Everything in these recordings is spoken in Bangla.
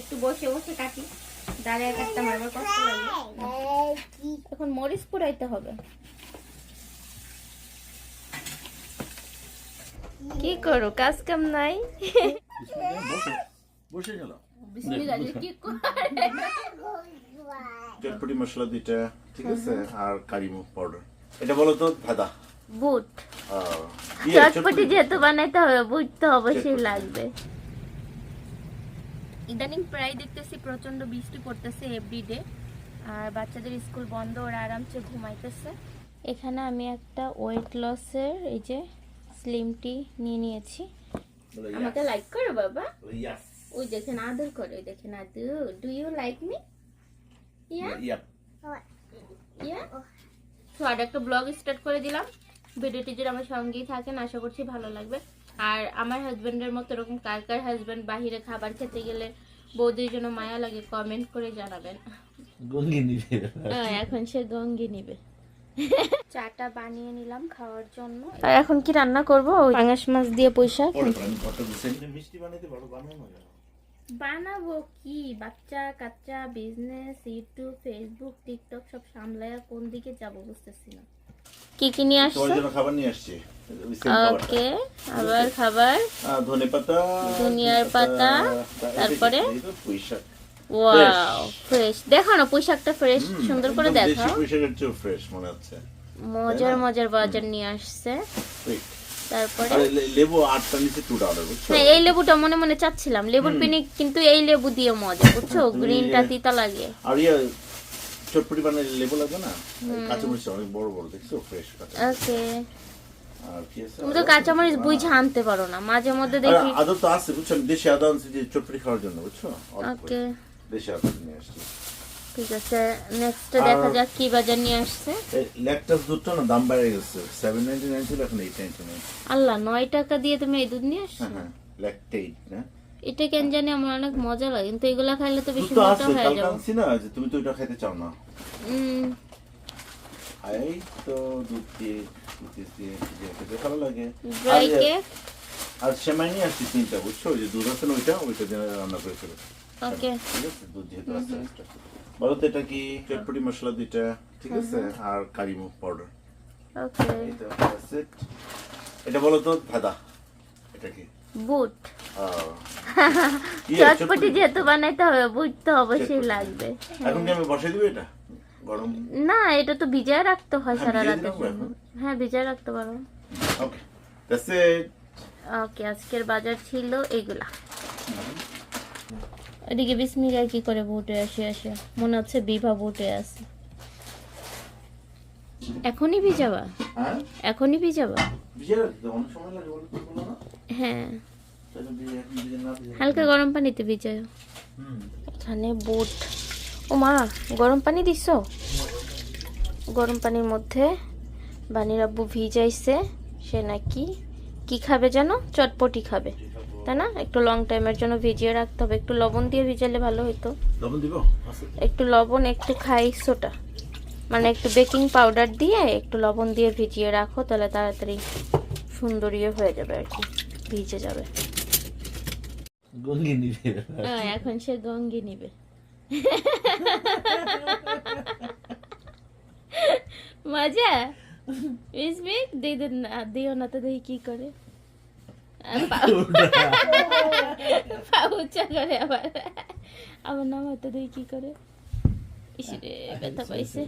একটু বসে বসে কাটি। দাঁড়িয়ে কাটতে আমার আবার কষ্ট লাগে। এখন মরিচ পুরাইতে হবে। কি করো? কাজ কাম নাই? বসে বসে গেল। বিসমিল্লাহ কি করে? চটপটি মশলা দুইটা ঠিক আছে আর কারি পাউডার এটা বলো তো ধাদা বুট। ইয়ে, চটপটি যেহেতু বানাইতে হবে বুঝতে অবশ্যই লাগবে। ইদানিং প্রায় দেখতেছি প্রচণ্ড বৃষ্টি পড়তেছে এভরিডে আর বাচ্চাদের স্কুল বন্ধ ওরা আরামসে ঘুমাইতেছে। এখানে আমি একটা ওয়েট লসের এই যে স্লিমটি নিয়ে নিয়েছি। আমাকে লাইক করো বাবা. ওই দেখেন আদর করে ওই দেখেন আদর। Do you like me yeah. Yeah তো আর একটা ব্লগ স্টার্ট করে দিলাম। ভিডিওটি যদি আমার সঙ্গেই থাকেন আশা করছি ভালো লাগবে। আর আমার হাজবেন্ডের মতো এরকম কার কার হাজবেন্ড বাহিরে খাবার খেতে গেলে বৌদির জন্য মায়া লাগে কমেন্ট করে জানাবেন। গঙ্গি নিবে। হ্যাঁ, এখন সে গঙ্গি নিবে। চাটা বানিয়ে নিলাম খাওয়ার জন্য। আর এখন কি রান্না করব? পাঙাশ মাছ দিয়ে পয়সা। মিষ্টি বানাও না বানাবো কি? বাচ্চা কাচ্চা বিজনেস ইউটিউব ফেসবুক টিকটক সব সামলায়া কোন দিকে যাব বুঝতেছি না। কি কি নিয়ে আসছো? জন্য খাবার নিয়ে আসছি। ওকে আবার খাবার। ধনে পাতা ধনিয়ার পাতা, তারপরে? ওয়াও ফ্রেশ দেখো না পোশাকটা ফ্রেশ সুন্দর করে মনে হচ্ছে। মজার মজার বাজার নিয়ে আসছে। তারপরে? লেবু আটটা নিচে টু ডলার বুঝছ? না এই লেবুটা মনে মনে চাচ্ছিলাম। লেবুর পিনি কিন্তু এই লেবু দিয়ে মজা বুঝছ? গ্রিনটা তিতা লাগে। আর ইয়ে চটপটি বানাইলে লেবু লাগবে না? কাঁচামরিচ অনেক বড় বড় দেখছ? ফ্রেশ ওকে তুমি তো কাঁচামরিচ বুঝে আনতে পারো না। মাঝে মধ্যে দেখি আদা তো আছে বুঝছ? দেশি আদা আনছি যে চটপটি খাওয়ার জন্য বুঝছ? ওকে। দেশি আদা নিয়ে আসছি। ঠিক আছে নেক্সট দেখা যাক কি বাজার নিয়ে আসছে। ল্যাকটাস দুধটা না দাম বেড়ে গেছে। সেভেন নাইনটি নাইন ছিল এখন এইট নাইনটি নাইন আল্লাহ নয় টাকা দিয়ে তুমি এই দুধ নিয়ে আসছো? হ্যাঁ হ্যাঁ ল্যাকটেইট না? এটা কেন জানি আমার অনেক মজা লাগে কিন্তু এগুলা খাইলে তো বেশি মোটা হয়ে যাব। আনছি না যে তুমি তো ওটা খাইতে চাও না। তো দুধ দিয়ে দুধ দিয়ে খেতে ভালো লাগে। আর- সেমাই নিয়ে আসছি তিনটা বুঝছ? ওই যে দুধ আছে না ওইটা ওইটা দিয়ে রান্না করে ফেলো ওকে। ঠিক আছে? দুধ যেহেতু আছে বলো তো এটা কি চটপটি মশলা দুইটা? ঠিক আছে? আর কারি পাউডার ওকে। এটা বলো তো ধাদা এটা কি? বুট। ইয়ে, চটপটি যেহেতু বানাইতে হবে বুট তো অবশ্যই। লাগবে। এখন কি আমি বসে দিব এটা? গরম। না এটা তো ভিজায় রাখতে হয় হ্যাঁ, সারা এখন? হ্যাঁ ভিজায় রাখতে পারো। ওকে দ্যাটস ইট ওকে আজকের বাজার ছিল এগুলা। এদিকে বিসমিল্লাহ কি করে বুটে আসে আসে? মনে হচ্ছে বিভা বুটে আছে। এখনই ভিজাবা? হ্যাঁ? এখনই ভিজাবা? হ্যাঁ। হালকা গরম পানিতে ভিজায় এখানে বুট ও মা গরম পানি দিছো? গরম পানির মধ্যে বানির আব্বু ভিজাইছে। সে নাকি কি খাবে জানো? চটপটি খাবে। তাই না? একটু লং টাইমের জন্য ভিজিয়ে রাখতে হবে। একটু লবণ দিয়ে ভিজালে ভালো হতো লবণ দিব? একটু লবণ একটু খাই সোটা মানে একটু বেকিং পাউডার দিয়ে একটু লবণ দিয়ে ভিজিয়ে রাখো তাহলে তাড়াতাড়ি সুন্দর ইয়ে হয়ে যাবে আর কি। ভিজে যাবে। গঙ্গি নিবে। হ্যাঁ এখন সে গঙ্গি নিবে। মজা? দেন না দিও না তো দেখি কি করে। আর পা- পা উঁচা করে আবার। আবার নাম হয়তো দেখি কি করে। ইসরে ব্যথা পাইছে।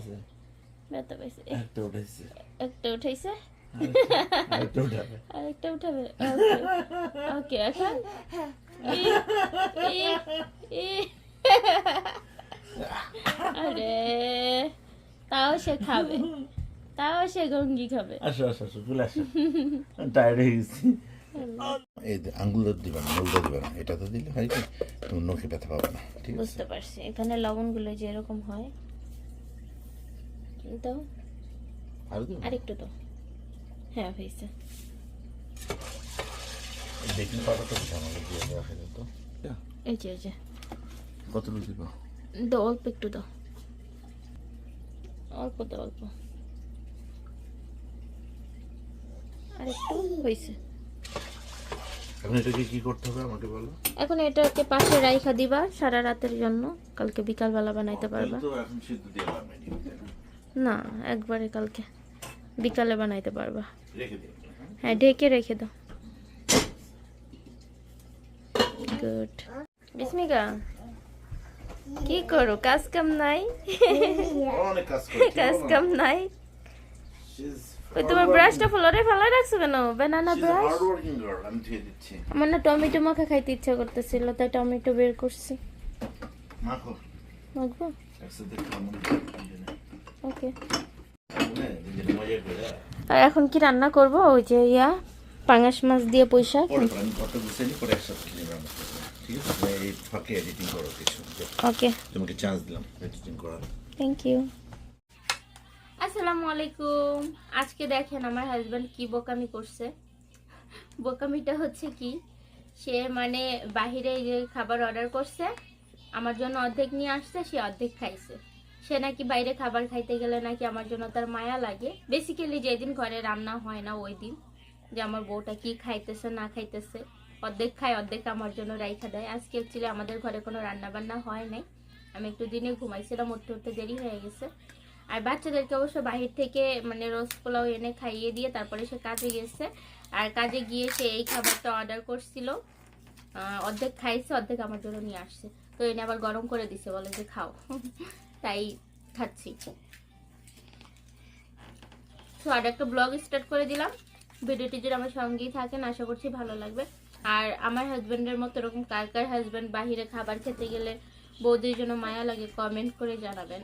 ব্যথা পাইছে। একটা উঠেছে একটা উঠাইছে? আরেকটা উঠাবে। ওকে এখন। আরে তাও সে খাবে। তাও সে গঙ্গি খাবে। আসো আসো আসো চলে আসো। টায়ার্ড হয়ে গেছি। এই যে আঙ্গুল দিবা না নলটা দিবা না এটা তো দিলে হয় কি? তুমি নখে ব্যথা পাবে না ঠিক আছে? বুঝতে পারছি। এখানে লবণগুলো যে এরকম হয় দাও আর দিবা আরেকটু দাও। হ্যাঁ হয়েছে। বেকিং পাউডারটা দিতে আমাকে দিয়ে যেত এই যে এই যে। কত দিব? দাও অল্প একটু দাও। অল্প দাও অল্প। আর একটু হয়েছে এখন এটাকে কি করতে হবে আমাকে বলো? এখন এটাকে পাশে রাইখা দিবা সারা রাতের জন্য। কালকে বিকালবেলা বানাইতে পারবা। না? একবারে কালকে বিকালে বানাইতে পারবা। হ্যাঁ? হ্যাঁ ঢেকে রেখে দাও। গুড বিস্মিকা। কি করো কাজ কাম নাই কাজ কাম নাই ওই তোমার ব্রাশটা ফ্লোরে ফেলা রাখছো কেন? ব্যানানা ব্রাশ আমার না টমেটো মাখা খাইতে ইচ্ছা করতেছিল তাই টমেটো বের করছি। মাখো। মাখবো? ওকে। আর এখন কি রান্না করব? ওই যে ইয়া পাঙাশ মাছ দিয়ে পয়সা তুমি এই ফাঁকে এডিটিং করো কিছু ওকে তোমাকে চান্স দিলাম এডিটিং করার থ্যাংক ইউ আসসালামু আলাইকুম। আজকে দেখেন আমার হাজব্যান্ড কি বোকামি করছে। বোকামিটা হচ্ছে কি সে মানে বাহিরে যে খাবার অর্ডার করছে আমার জন্য অর্ধেক নিয়ে আসছে সে অর্ধেক খাইছে। সে নাকি বাইরে খাবার খাইতে গেলে নাকি আমার জন্য তার মায়া লাগে। বেসিক্যালি যেদিন ঘরে রান্না হয় না ওই দিন যে আমার বউটা কি খাইতেছে না খাইতেছে। অর্ধেক খায়, অর্ধেক আমার জন্য রাইখা দেয়। আজকে অ্যাকচুয়ালি আমাদের ঘরে কোনো রান্না বান্না হয় নাই। আমি একটু দিনে ঘুমাইছিলাম, উঠতে উঠতে দেরি হয়ে গেছে। আর বাচ্চাদেরকে অবশ্য বাহির থেকে মানে রোজ পোলাও এনে খাইয়ে দিয়ে তারপরে সে কাজে গেছে। আর কাজে গিয়ে সে এই খাবারটা অর্ডার করছিল। অর্ধেক খাইছে, অর্ধেক আমার জন্য নিয়ে আসছে। তো এনে আবার গরম করে দিছে, বলে যে খাও। তাই খাচ্ছি। তো আর একটা ব্লগ স্টার্ট করে দিলাম। ভিডিওটি যদি আমার সঙ্গেই থাকেন, আশা করছি ভালো লাগবে। আর আমার হাজব্যান্ডের মতো এরকম কার কার হাজব্যান্ড বাহিরে খাবার খেতে গেলে বৌদির জন্য মায়া লাগে কমেন্ট করে জানাবেন।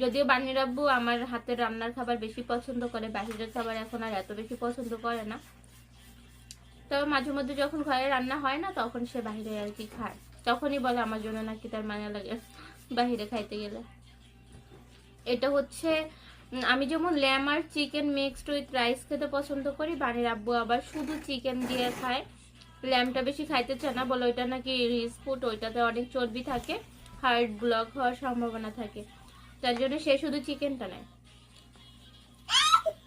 যদিও বানির আব্বু আমার হাতের রান্নার খাবার বেশি পছন্দ করে, বাহিরের খাবার এখন আর এত বেশি পছন্দ করে না। তবে মাঝে মধ্যে যখন ঘরে রান্না হয় না, তখন সে বাহিরে আর কি খায়। তখনই বলে আমার জন্য নাকি তার মায়া লাগে বাহিরে খাইতে গেলে। এটা হচ্ছে আমি যেমন ল্যাম আর চিকেন মিক্সড উইথ রাইস খেতে পছন্দ করি বানির আব্বু আবার শুধু চিকেন দিয়ে খায়। ল্যামটা বেশি খাইতে চায় না, বলে ওইটা নাকি রিচ ফুড ওইটাতে অনেক চর্বি থাকে হার্ট ব্লক হওয়ার সম্ভাবনা থাকে। তার জন্য সে শুধু চিকেনটা নেয়।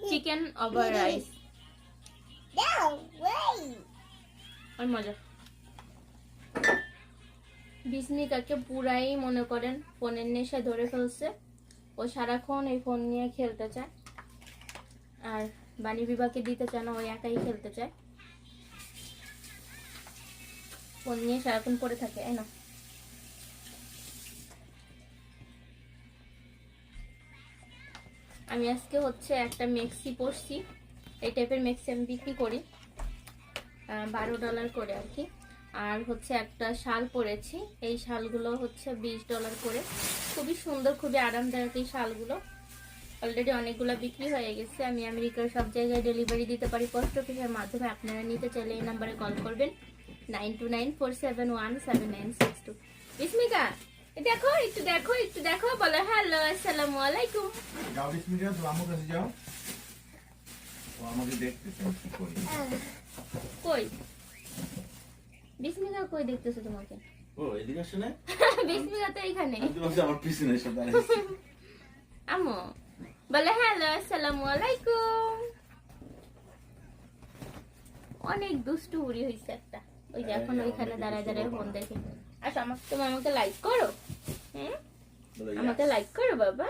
চিকেন ওভার রাইস আর মজা। বিস্মিকাকে পুরাই মনে করেন ফোনের নেশা ধরে ফেলছে। ও সারাক্ষণ এই ফোন নিয়ে খেলতে চায়। আর বাণী বিভাগকে দিতে চায় না, ও একাই খেলতে চায়। ফোন নিয়ে সারাক্ষণ পড়ে থাকে এই না? আমি আজকে হচ্ছে একটা মেক্সি পরছি। এই টাইপের মেক্সি আমি বিক্রি করি বারো ডলার করে আর কি। আর হচ্ছে একটা শাল পরেছি, এই শালগুলো হচ্ছে বিশ ডলার করে। খুবই সুন্দর খুবই আরামদায়ক এই শালগুলো। অলরেডি অনেকগুলো বিক্রি হয়ে গেছে। আমি আমেরিকার সব জায়গায় ডেলিভারি দিতে পারি পোস্ট অফিসের মাধ্যমে। আপনারা নিতে চাইলে এই নাম্বারে কল করবেন। Nine two nine four seven one nine six two দেখো একটু দেখো একটু দেখো বলো হ্যালো আসসালামু আলাইকুম। কই? বিস্মিকা কই দেখতেছে তোমাকে? ও এদিকে 20 বলে হ্যালো আসসালামু আলাইকুম। অনেক দুষ্টু উড়ি হইছে একটা। ওই যে এখন ওইখানে দাঁড়ায় দাঁড়ায় ফোন দেখে। আচ্ছা আমাকে তুমি আমাকে লাইক করো। হ্যাঁ? আমাকে লাইক করো বাবা।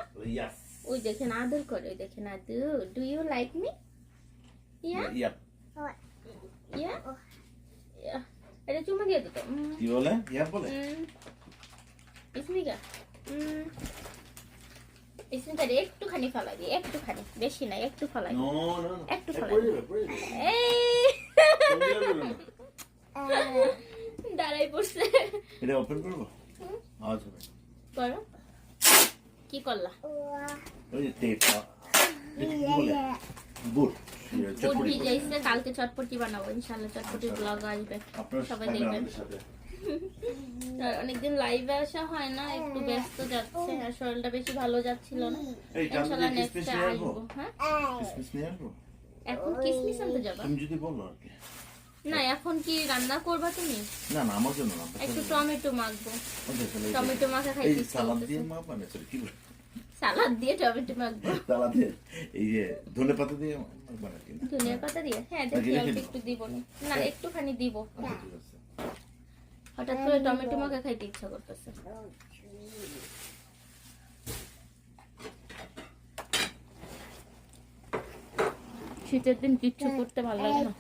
ওই দেখেন আদর করে ওই দেখেন আদর। Do you like me yeah yeah yeah এটা চুমা দিয়ে দিত। কি বলে? ইয়া বলে। ইসমিকা? একটুখানি ফালা দিয়ে একটুখানি। বেশি না একটু ফালাই নো নো একটু ফেলাই। এই। দাঁড়াই পড়ছে। এটা ওপেন করব? করো। কি করলা? ওই টেপ চটপটি ভিজাইছে কালকে চটপটি বানাবো ইনশাল্লাহ চটপটির ব্লগ আসবে। সবাই দেখবেন। অনেকদিন লাইভে আসা হয় না একটু ব্যস্ত যাচ্ছে আর শরীরটা বেশি ভালো যাচ্ছিল না। নেক্সট আসব। হ্যাঁ? এখন কিসমিস আনতে যাবা? তুমি যদি বলো আর কি। না এখন কি রান্না করবা তুমি? না না আমার জন্য না একটু টমেটো মাখবো। যে- টমেটো মাখা খাইতে সালাদ। দিয়ে মা বানাইছে কি বলে সালাদ দিয়ে টমেটো মাখবো। সালাদে এই যে ধনে পাতা দিয়ে মাখবা না? ধনিয়া পাতা দিয়ে? হ্যাঁ দেখি অল্প? একটু দিব। না না একটুখানি দিব। আচ্ছা, ঠিক আছে। হঠাৎ করে টমেটো মাখা খাইতে ইচ্ছা করতেছে। শীতের দিন কিচ্ছু করতে ভালো লাগে না।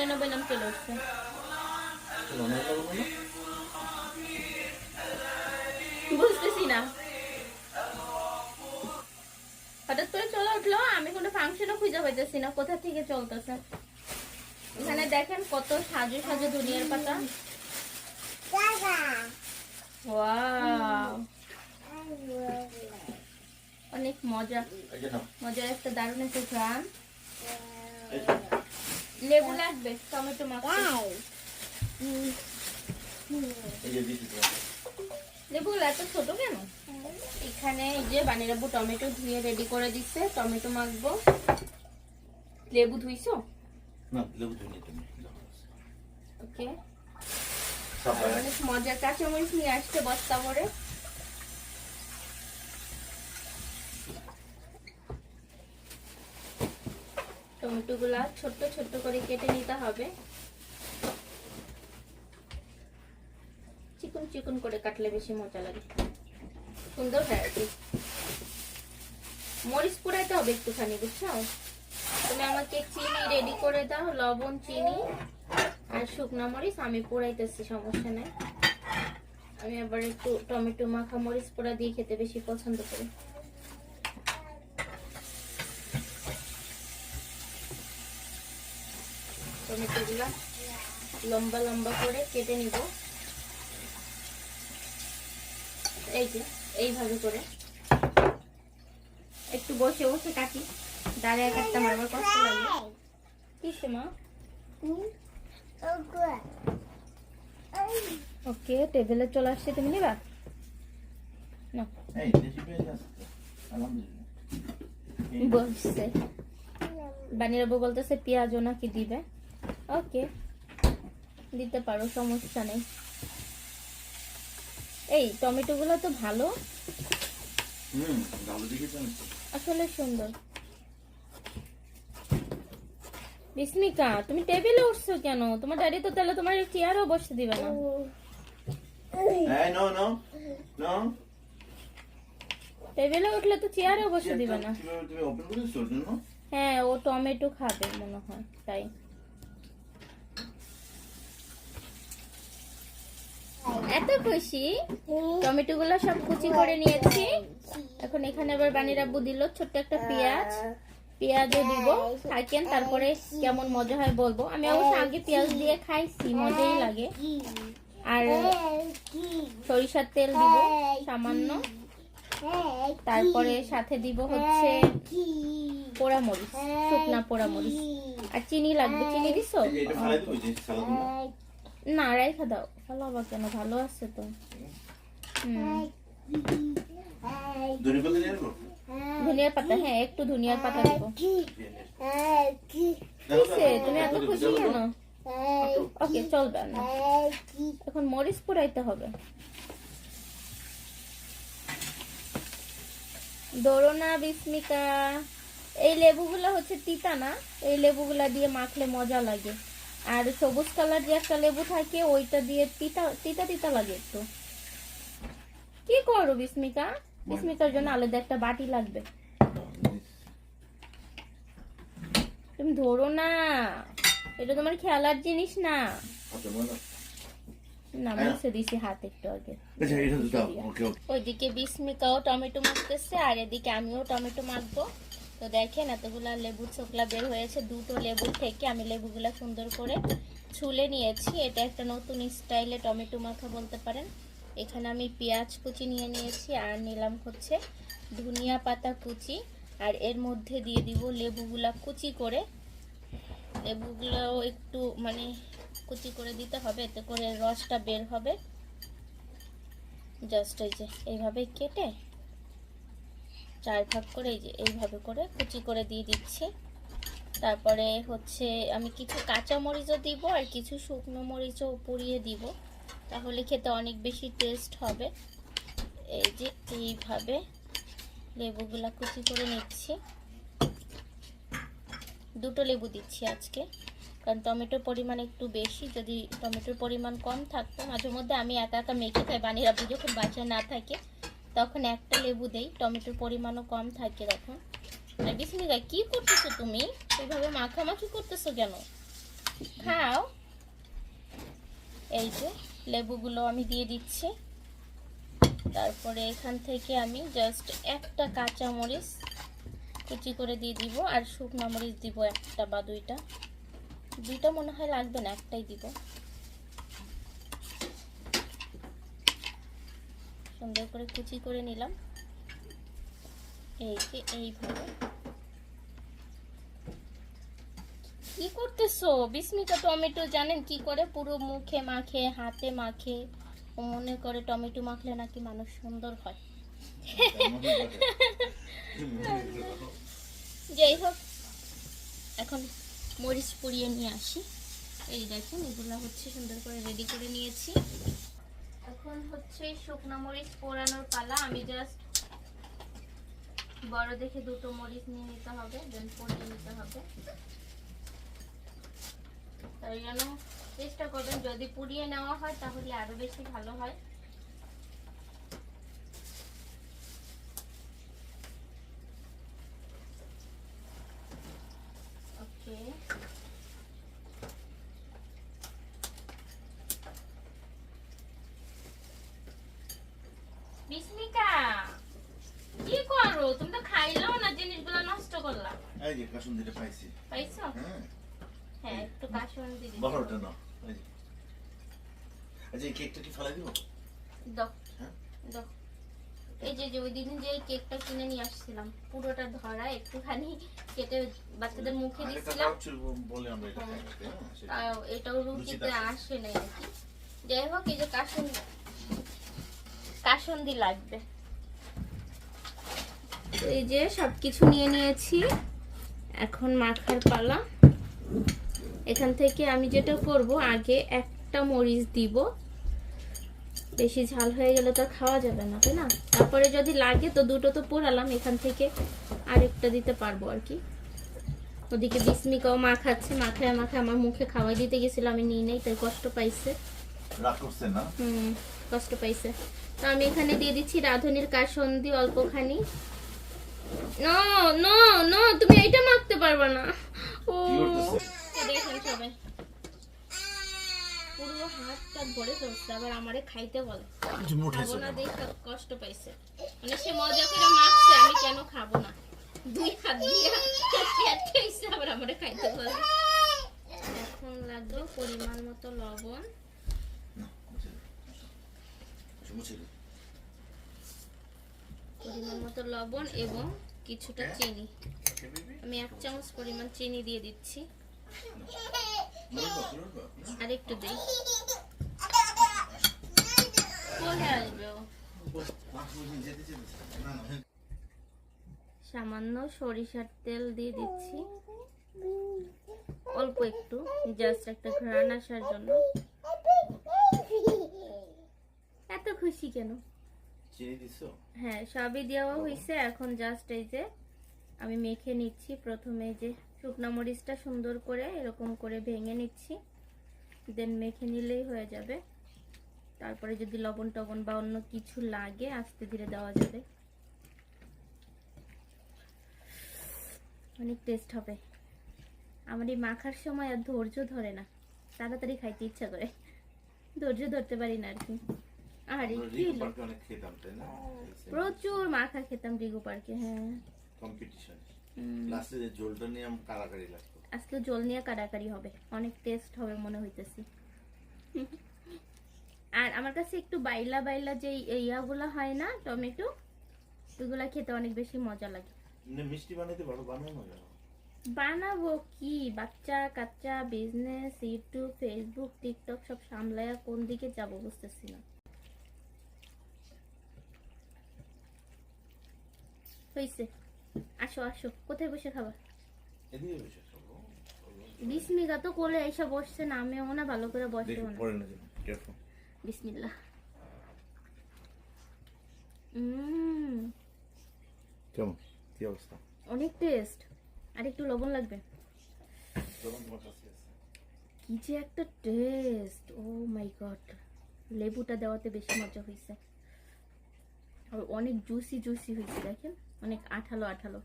নিরানব্বই নাম চলে আসছে? বুঝতেছি না। হঠাৎ করে চলে উঠল আমি কোনো ফাংশনও খুঁজে পাইতেছি না কোথা থেকে চলতেছে। এখানে দেখেন কত সাজু সাজু দুনিয়ার পাতা। অনেক মজা। মজার একটা দারুণ একটা যে। লেবু লাগবে টমেটো দিচ্ছি লেবুগুলো এত ছোট কেন? এখানে এই যে বানিরাবু টমেটো ধুয়ে রেডি করে দিচ্ছে টমেটো মাখবো। লেবু ধুইছো? না, লেবু ধুয়ে নিতে ওকে কাঁচামরিচ নিয়ে আসছে বস্তা ভরে। টমেটো গুলা ছোট্ট ছোট্ট করে কেটে নিতে হবে। চিকন চিকন করে কাটলে বেশি মজা লাগে। সুন্দর ভ্যারাইটি মরিচ পুরাইতে হবে একটুখানি, বুঝছ? তুমি আমাকে চিনি রেডি করে দাও, লবণ, চিনি আর শুকনো মরিচ। আমি পোড়াইতেছি, সমস্যা নাই। আমি আবার একটু টমেটো মাখা মরিচ পোড়া দিয়ে খেতে বেশি পছন্দ করি। টমেটো গুলা লম্বা লম্বা করে কেটে নিব। এই যে এইভাবে করে। একটু বসে বসে কাটি। দাঁড়িয়ে কাটতে আমার আবার কষ্ট লাগে। কিসে মা? ওকে টেবিলে চলে আসছে তুমি নিবা? না। বলছে। বানিরাবু বলতেছে পেঁয়াজও নাকি দিবে। ওকে দিতে পারো সমস্যা নেই। এই টমেটো গুলো তো ভালো। আসলে সুন্দর। বিস্মিকা তুমি টেবিলে উঠছো কেন? তোমার ড্যাডি তো তাহলে তোমার চেয়ারও বসতে দিবে না। টেবিলে উঠলে তো চেয়ারও বসতে দিবে না? হ্যাঁ ও টমেটো খাবে মনে হয় তাই। এত খুশি? টমেটো গুলো সব কুচি করে নিয়েছি। এখন এখানে আবার বানি রাব্বু দিল ছোট্ট একটা পেঁয়াজ। পেঁয়াজও দিব থাকেন তারপরে কেমন মজা হয় বলব। আমি অবশ্য আগে পেঁয়াজ দিয়ে খাইছি মজাই লাগে। আর সরিষার তেল দিব সামান্য। তারপরে সাথে দিব হচ্ছে পোড়া মরিচ শুকনা পোড়া মরিচ আর চিনি লাগবে চিনি দিছো? না রেখা দাও। ভালো কেন ভালো আছে তো? ধনিয়ার পাতা হ্যাঁ একটু ধনিয়ার পাতা দিব তুমি এত খুশি কেন? ওকে চলবে না। এখন মরিচ পুরাইতে হবে। দৌড়ো না বিস্মিকা এই লেবুগুলো হচ্ছে তিতা না? এই লেবুগুলা দিয়ে মাখলে মজা লাগে। আর সবুজ কালার যে একটা লেবু থাকে ওইটা দিয়ে তিতা তিতা তিতা লাগে একটু। কি করো বিস্মিকা বিস্মিকার জন্য আলাদা একটা বাটি লাগবে। তুমি ধরো না। এটা তোমার খেলার জিনিস না। আচ্ছা, না মুছে দিছি হাত একটু আগে। আচ্ছা। ওইদিকে বিস্মিকাও টমেটো মাখতেছে আর এদিকে আমিও টমেটো মাখবো। তো দেখেন এতগুলা লেবু চোকলা বের হয়েছে। দুটো লেবু থেকে আমি লেবুগুলা সুন্দর করে ছুলে নিয়েছি। এটা একটা নতুন স্টাইলে টমেটো মাখা বলতে পারেন। এখানে আমি পেঁয়াজ কুচি নিয়ে নিয়েছি আর নিলাম হচ্ছে ধনিয়া পাতা কুচি। আর এর মধ্যে দিয়ে দিব লেবুগুলা কুচি করে। লেবুগুলো একটু মানে কুচি করে দিতে হবে, এতে করে রসটা বের হবে। জাস্ট এই যে এইভাবে কেটে চার ভাগ করে এই যে এইভাবে করে কুচি করে দিয়ে দিচ্ছি। তারপরে হচ্ছে আমি কিছু কাঁচা মরিচও দিব আর কিছু শুকনো মরিচও পুড়িয়ে দিব। তাহলে খেতে অনেক বেশি টেস্ট হবে। এই যে এইভাবে লেবুগুলা কুচি করে নিচ্ছি। দুটো লেবু দিচ্ছি আজকে, কারণ টমেটোর পরিমাণ একটু বেশি। যদি টমেটোর পরিমাণ কম থাকতো মাঝে মধ্যে আমি একা একা মেখে খাই, বানিয়ে আপু যখন বাসায় না থাকে। তখন একটা লেবু দেই, টমেটোর পরিমাণও কম থাকে তখন। আর বিস্মিকা কী করতেছো তুমি? এইভাবে মাখামাখি করতেছো কেন? খাও। এই যে, লেবুগুলো আমি দিয়ে দিচ্ছি। তারপরে এখান থেকে আমি জাস্ট একটা কাঁচা মরিচ কুচি করে দিয়ে দিব, আর শুকনো মরিচ দিব একটা বা দুইটা। দুইটা মনে হয় লাগবে না, একটাই দিব। সুন্দর করে কুচি করে নিলাম। এই এইভাবে। কি করতেছো? বিস্মিকা টমেটো জানেন কি করে? পুরো মুখে মাখে, হাতে মাখে। ও মনে করে টমেটো মাখলে নাকি মানুষ সুন্দর হয়। যাই হোক, এখন মরিচ পুড়িয়ে নিয়ে আসি। এই দেখুন, এগুলো হচ্ছে সুন্দর করে রেডি করে নিয়েছি। এখন হচ্ছে শুকনো মরিচ পোড়ানোর পালা। আমি জাস্ট বড় দেখে দুটো মরিচ নিয়ে নিতে হবে দেন পরিয়ে নিতে হবে। তাই জন্য চেষ্টা করবেন, যদি পুড়িয়ে নেওয়া হয় তাহলে আরও বেশি ভালো হয়। ওকে বিস্মিকা কি করো তুমি তো খাইলাও না জিনিসগুলো নষ্ট করলা এই যে কাসুন পাইছি? পাইছো? হ্যাঁ। হ্যাঁ একটু কাশন দিয়ে বড়টা না এই যে। আচ্ছা এই কেকটা কি ফেলাই দিব? দাও। হ্যাঁ? দাও। এই যে ওই দিন যে কেকটা কিনে নিয়ে আসছিলাম পুরোটা ধরা একটুখানি কেটে বাচ্চাদের মুখে বলে আমরা এটা না? সেটা- তাও এটাও রুচিতে আসে। নাই নাকি যাই হোক এই যে কাসন কাসন্দি লাগবে? এই যে সবকিছু নিয়ে নিয়েছি। এখন মাখার পালা। এখান থেকে আমি যেটা করব আগে একটা মরিচ দিব। বেশি ঝাল হয়ে গেলে তো খাওয়া যাবে না তাই না? তারপরে যদি লাগে তো দুটো তো পোড়ালাম এখান থেকে আরেকটা দিতে পারব আর কি। ওদিকে বিস্মিকাও মা খাচ্ছে মাখায় মাখায় আমার মুখে খাওয়াই দিতে গেছিল আমি নিয়ে নেই তাই কষ্ট পাইছে। হুম কষ্ট পাইছে। তো আমি এখানে দিয়ে দিচ্ছি রাঁধুনির কাসন্দি অল্পখানি। নো নো নো তুমি এইটা মাখতে পারবে না। ও। দেখেন সবাই। পুরো হাতটা ভরে ফেলছে আবার আমারে খাইতে বলে। খাব না দেখে কষ্ট পাইছে। মানে সে মজা করে মাখছে আমি কেন খাব না? দুই হাত দিয়ে পেট খাইছে আবার আমারে খাইতে বলে। এখন লাগবে পরিমাণ মতো লবণ। পরিমাণ মতো লবণ এবং কিছুটা চিনি। আমি এক চামচ পরিমাণ চিনি দিয়ে দিচ্ছি। আর একটু দিই। আসবে সামান্য সরিষার তেল দিয়ে দিচ্ছি। অল্প একটু জাস্ট একটা ঘ্রাণ আসার জন্য। এত খুশি কেন? চিনি দিছো? হ্যাঁ সবই দেওয়া হয়েছে এখন জাস্ট এই যে আমি মেখে নিচ্ছি। প্রথমে যে শুকনো মরিচটা সুন্দর করে এরকম করে ভেঙে নিচ্ছি। দেন মেখে নিলেই হয়ে যাবে। তারপরে যদি লবণ টবণ বা অন্য কিছু লাগে আস্তে ধীরে দেওয়া যাবে। অনেক টেস্ট হবে। আমার এই মাখার সময় আর ধৈর্য ধরে না। তাড়াতাড়ি খাইতে ইচ্ছা করে। ধৈর্য ধরতে পারি না আর কি। আরে কি রিকো হলো? পার্কে অনেক খেতাম, তাই না? প্রচুর মাখা খেতাম রিগো পার্কে হ্যাঁ। Competition। লাস্টে যে ঝোলটা নিয়ে কারাকারি লাগতো। আজকে জল নিয়ে কাড়াকাড়ি হবে অনেক টেস্ট হবে মনে হইতেছি। আর আমার কাছে একটু বাইলা বাইলা যে ইয়াগুলো হয় না টমেটো ওইগুলা খেতে অনেক বেশি মজা লাগে। মিষ্টি বানাইতে পারো বানানো বানাবো কি? বাচ্চা কাচ্চা বিজনেস ইউটিউব ফেসবুক টিকটক সব সামলায়া কোন দিকে যাব বুঝতেছি না। হইছে। আসো আসো কোথায় বসে বসে খাব। বিসমিকা তো কোলে এসে বসছে না আমিও না ভালো করে বসেও না। বিসমিল্লাহ। কেমন? কি অবস্থা? অনেক টেস্ট আর একটু লবণ লাগবে। কি যে একটা টেস্ট ও মাই গড লেবুটা দেওয়াতে বেশি মজা হয়েছে অনেক জুসি জুসি হয়েছে দেখেন? অনেক আঠালো আঠালো।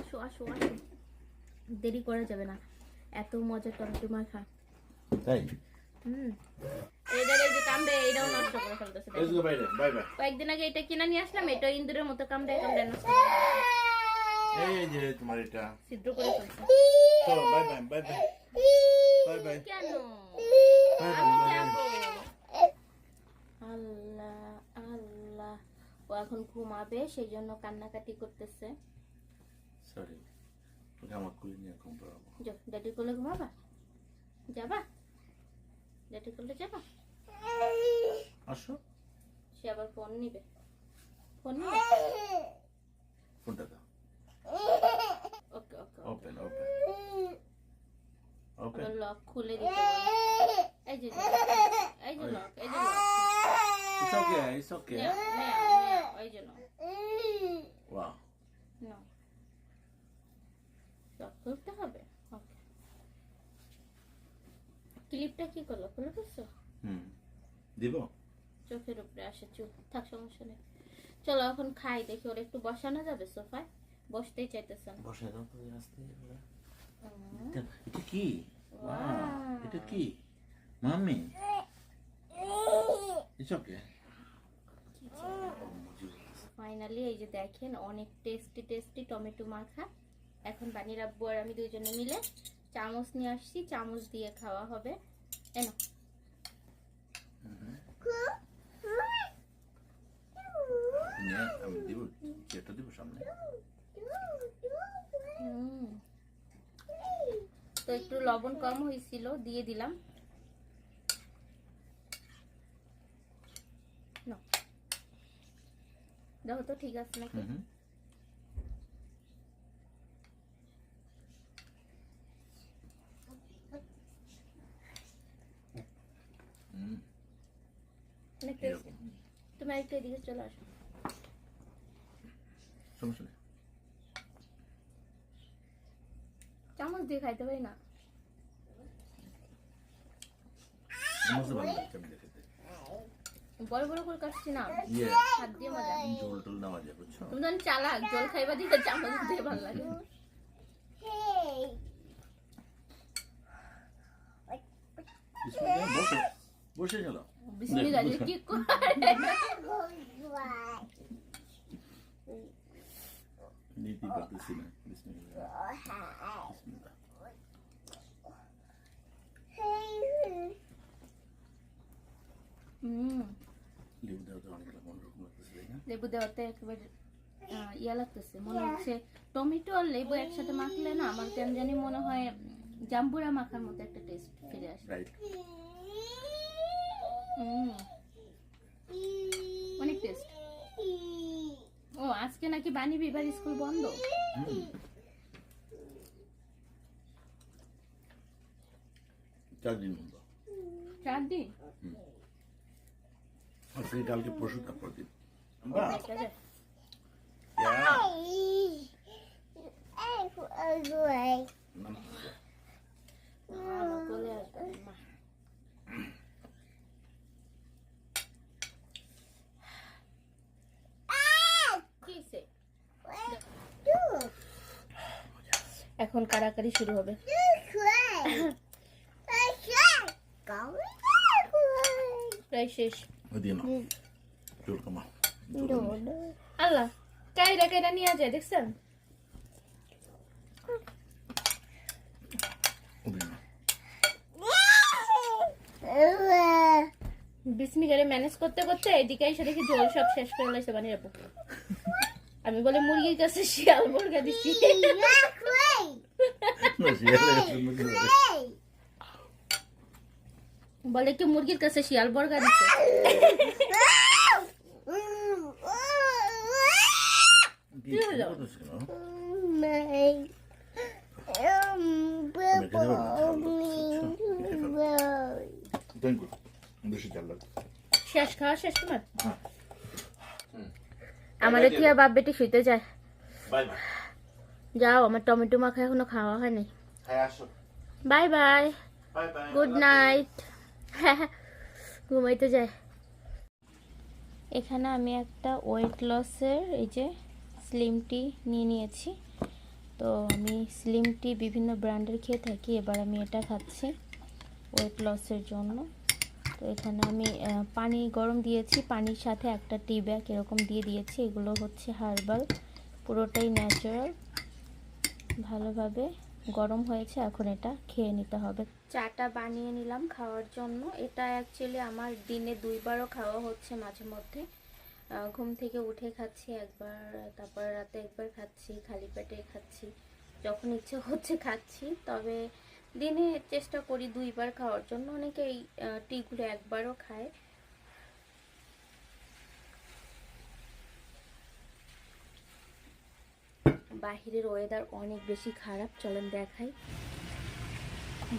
আসো আসো আসো। দেরি করা যাবে না। এত মজা টমেটো মাখা তাই? হুম। এটার যে কামড়ে এটাও নষ্ট করে ফেলতেছে কয়েকদিন আগে এটা কিনে নিয়ে আসলাম এটা ইন্দুরের মতো কামড়ে কামড়ে নষ্ট করে এই যে তোমার এটা। ছিদ্র করে ফেলছে। চলো bye bye bye bye. Bye bye. কেন? আমি যাব। আল্লাহ আল্লাহ। ও এখন ঘুমাবে সেই জন্য কান্নাকাটি করতেছে। সরি তোকে আমার কুলি নিয়ে কম পড়াবো যাও ড্যাডি কোলে ঘুমাবা? যাবা? ড্যাডি কোলে যাবা? আসো। সে আবার ফোন নিবে। ফোন নিবে? ফোনটা দাও। Okay okay open open open lock খুলে দিতে। এই যে এই যে লক এই যে লক ওকে ইটস ওকে নেও, নেও, নেও, এই যে নাও। ওয়াও নাও। লক খুলতে হবে। ওকে ক্লিপটা কি করল? খুলে ফেলছো? হুম। দিব? চোখের উপরে আসে চুল থাক সমস্যা নেই। চলো এখন খাই দেখি ওর একটু বসানো যাবে সোফায়? বসতেই চাইতেছে না। বসে দাও তো আস্তে। এটা কি? Wow. Wow, এটা কি? মাম্মি? ইটস ওকে ফাইনালি এই যে দেখেন অনেক টেস্টি টেস্টি টমেটো মাখা। এখন বানির আব্বু আর আমি দুইজনে মিলে। চামচ নিয়ে আসছি চামচ দিয়ে খাওয়া হবে। এনো। তো একটু লবণ কম হয়েছিল দিয়ে দিলাম। দেখো তো ঠিক আছে নাকি? টেস্টি তুমি আরেকটু এদিকে চলে আসো। সমস্যা নেই। চামচ দিয়ে খাইতে পারি না। তো ভালো লাগছে আমি দেখে বড় বড় করে কাটছি না। ইয়ে। হাত দিয়ে মজা। জল টল নেওয়া যায় বুঝছ? তুমি যখন চালাক জল খাইবা দিতে চামচ দিয়ে ভালো লাগে। বসে গেল। বিসমিল্লাহ কি করে? নিতে পারতেছি না বিসমিল্লাহ। বিসমিল্লাহ হুম লেবু দেওয়া তো অনেক অন্যরকম লাগতেছে তাই না লেবু দেওয়াতে একেবারে ইয়া লাগতেছে। মনে হচ্ছে টমেটো আর লেবু একসাথে মাখলে না আমার কেন জানি মনে হয় জাম্বুরা মাখার মতো একটা টেস্ট ফিরে আসে। রাইট অনেক টেস্ট ও আজকে নাকি বানি বিবার স্কুল বন্ধ? চার দিন বন্ধ। চার দিন? আজকে কালকে পরশু তারপর দিন. আমার? এখন কারাকারি শুরু হবে। প্রায় শেষ। জোর কমা আল্লাহ কাইরা কাইরা নিয়ে যায় দেখছেন ম্যানেজ করতে করতে এদিকে এসে দেখি জল সব শেষ করে লাইছে বানিয়ে রাখব আমি বলে মুরগির কাছে শিয়াল মুরগা দিচ্ছি না, শিয়ালের জন্য কি বলে? কি মুরগির কাছে শিয়াল বর্গা দিচ্ছে শেষ খাওয়া শেষ তোমার? হ্যাঁ। আমাদের কি বাপ বেটি শুইতে যায়? যাও আমার টমেটো মাখা এখনও খাওয়া হয় নাই হ্যাঁ বাই। Bye good night. ঘুমাইতে যায়। এখানে আমি একটা ওয়েট লসের এই যে স্লিম টি নিয়ে নিয়েছি। তো আমি স্লিম টি বিভিন্ন ব্র্যান্ডের খেয়ে থাকি, এবার আমি এটা খাচ্ছি ওয়েট লসের জন্য। তো এখানে আমি পানি গরম দিয়েছি, পানির সাথে একটা টি ব্যাগ এরকম দিয়ে দিয়েছি। এগুলো হচ্ছে হার্বাল পুরোটাই ন্যাচারাল ভালোভাবে গরম হয়েছে, এখন এটা খেয়ে নিতে হবে। চাটা বানিয়ে নিলাম খাওয়ার জন্য। এটা অ্যাকচুয়ালি আমার দিনে দুইবারও খাওয়া হচ্ছে মাঝে মধ্যে। ঘুম থেকে উঠে খাচ্ছি একবার, তারপর রাতে একবার খাচ্ছি, খালি পেটে খাচ্ছি। যখন ইচ্ছে হচ্ছে খাচ্ছি, তবে দিনে চেষ্টা করি দুইবার খাওয়ার জন্য। অনেকে এই টিগুলো একবারও খায়। বাহিরের ওয়েদার অনেক বেশি খারাপ, চলেন দেখাই।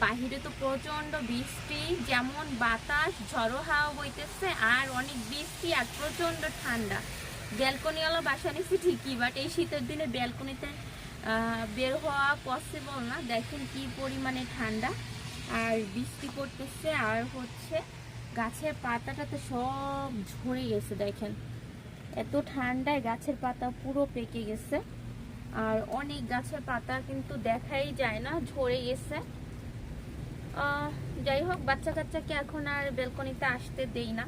বাহিরে তো প্রচণ্ড বৃষ্টি, যেমন বাতাস, ঝড়ো হাওয়া বইতেছে, আর অনেক বৃষ্টি আর প্রচণ্ড ঠান্ডা। ব্যালকনিওয়ালা বাসা নিচ্ছি ঠিকই বাট এই শীতের দিনে ব্যালকনিতে বের হওয়া পসিবল না। দেখেন কি পরিমাণে ঠান্ডা, আর বৃষ্টি পড়তেছে, আর হচ্ছে গাছের পাতাটা তো সব ঝরে গেছে, দেখেন। এত ঠান্ডায় গাছের পাতা পুরো পেকে গেছে। আর অনেক গাছের পাতা কিন্তু দেখাই যায় না, ঝরে গেছে। যাই হোক, বাচ্চা কাচ্চাকে এখন আর বেলকনিতে আসতে দেই না।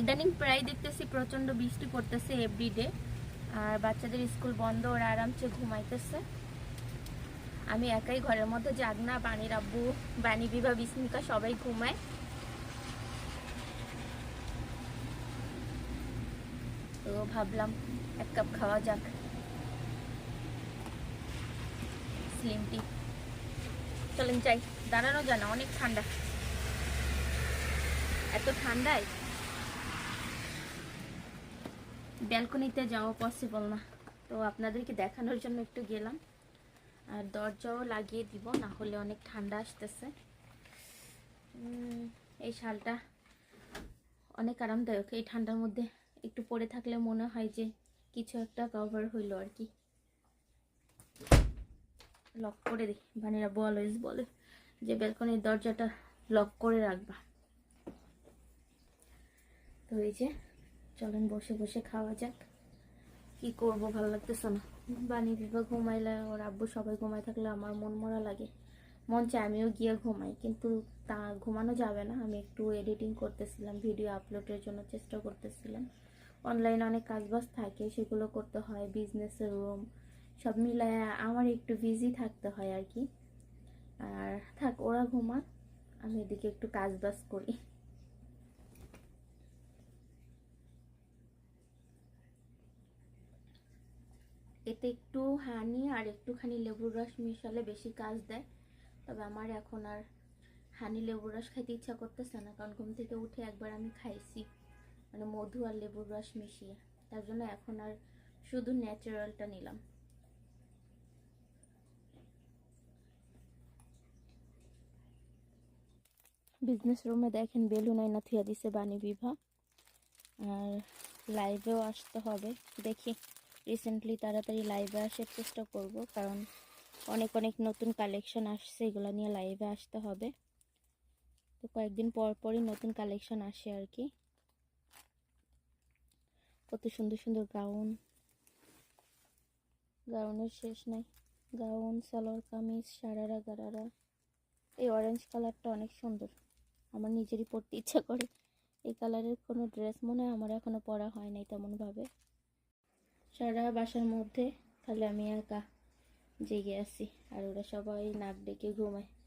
ইদানিং প্রায় দেখতেছি প্রচণ্ড বৃষ্টি পড়তেছে এভরিডে আর বাচ্চাদের স্কুল বন্ধ, ওরা আরামসে ঘুমাইতেছে। আমি একাই ঘরের মধ্যে জাগ না বাণীর আব্বু, বাণী বিভা বিস্মিকা সবাই ঘুমায়। তো ভাবলাম এক কাপ খাওয়া যাক। স্লিম টি চলেন যাই, দাঁড়ানো যায় না, অনেক ঠান্ডা। এত ঠান্ডায়? ব্যালকনিতে যাওয়া পসিবল না। তো আপনাদেরকে দেখানোর জন্য একটু গেলাম। আর দরজাও লাগিয়ে দিব, না হলে অনেক ঠান্ডা আসতেছে। এই শালটা অনেক আরামদায়ক, এই ঠান্ডার মধ্যে। একটু পরে থাকলে মনে হয় যে কিছু একটা কভার হইল আর কি। লক করে দিই বানিরা অলওয়েজ বলে, যে ব্যালকনির দরজাটা লক করে রাখবা। তো এই যে, চলেন বসে বসে খাওয়া যাক। কি করব, ভালো লাগতেছে না। বানি বিভা ঘুমাইলে, ওর আব্বু সবাই ঘুমাই থাকলে আমার মন মরা লাগে। মন চায় আমিও গিয়ে ঘুমাই, কিন্তু তা ঘুমানো যাবে না। আমি একটু এডিটিং করতেছিলাম ভিডিও আপলোডের জন্য চেষ্টা করতেছিলাম। অনলাইনে অনেক কাজবাজ থাকে, সেগুলো করতে হয় বিজনেসের রুম সব মিলায় আমার একটু বিজি থাকতে হয় আর কি। আর থাক, ওরা ঘুমাক, আমি এদিকে একটু কাজ বাজ করি। এতে একটু হানি আর একটুখানি লেবুর রস মিশালে বেশি কাজ দেয়। তবে আমার এখন আর হানি লেবুর রস খাইতে ইচ্ছা করতেছে না, কারণ ঘুম থেকে উঠে একবার আমি খাইছি। মানে মধু আর লেবুর রস মিশিয়ে। তার জন্য এখন আর শুধু ন্যাচারালটা নিলাম। বিজনেস রুমে দেখেন বেলুন আইনা থুয়া দিছে বাণী বিভা। আর লাইভেও আসতে হবে। দেখি রিসেন্টলি তাড়াতাড়ি লাইভে আসার চেষ্টা করব, কারণ অনেক অনেক নতুন কালেকশন আসছে, এগুলো নিয়ে লাইভে আসতে হবে। তো কয়েকদিন পর পরই নতুন কালেকশন আসে আর কি। কত সুন্দর সুন্দর গাউন। গাউনের শেষ নাই। গাউন, সালোয়ার, কামিজ, সারারা, গারারা। এই অরেঞ্জ কালারটা অনেক সুন্দর। আমার নিজেরই পরতে ইচ্ছা করে। এই কালারের কোনো ড্রেস মনে হয় আমার এখনও পরা হয় নাই তেমনভাবে। সারা বাসার মধ্যে খালি আমি একা জেগে আছি। আর ওরা সবাই নাক ডেকে ঘুমায়।